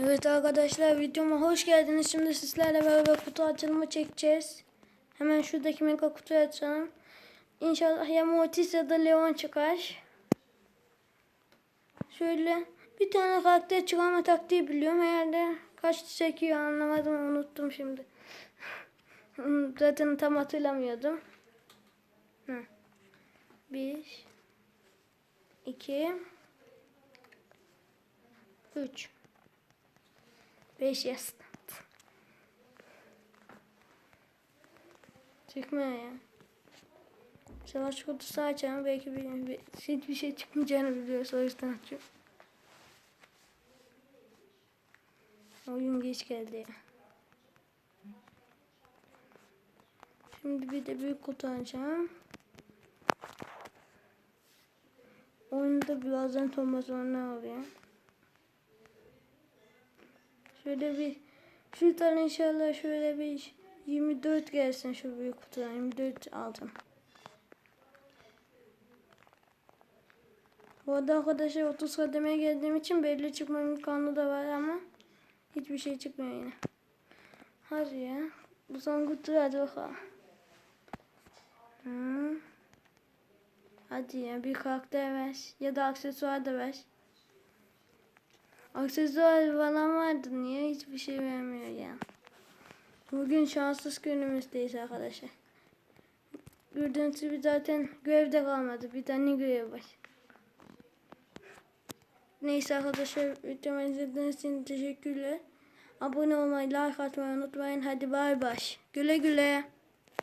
Evet arkadaşlar videoma hoş geldiniz. Şimdi sizlerle beraber kutu açılımı çekeceğiz. Hemen şuradaki mega kutuyu açalım. İnşallah ya Mortis ya da Leon çıkar. Şöyle bir tane karakter çıkarma taktiği biliyorum. Herhalde kaç çekiyor anlamadım unuttum şimdi. Zaten tam hatırlamıyordum. Hı. Bir, iki, üç. 5 yaz. Çıkmıyor ya. Savaş kutusu açalım. Belki bir, bir, hiçbir şey çıkmayacağını biliyoruz. O yüzden açıyorum. Oyun geç geldi ya. Şimdi bir de büyük kutu açacağım. Oyunda birazdan Thomas ne oluyor? Şöyle bir şuradan inşallah şöyle bir 24 gelsin şu büyük kutudan 24 aldım. Bu arada arkadaşlar 30 kademeye geldiğim için belli çıkma imkanı da var ama hiçbir şey çıkmıyor yine. Hadi ya. Bu son kutu hadi bakalım. Hmm. Hadi ya bir karakter ver ya da aksesuar da ver. Aksesuar falan vardı. Niye hiçbir şey vermiyor ya? Bugün şanssız günümüzdeyiz arkadaşlar. Gördüğünüz gibi zaten görevde kalmadı. Bir tane görev var. Neyse arkadaşlar videomu izlediğiniz için teşekkürler. Abone olmayı, like atmayı unutmayın. Hadi bay bay. Güle güle.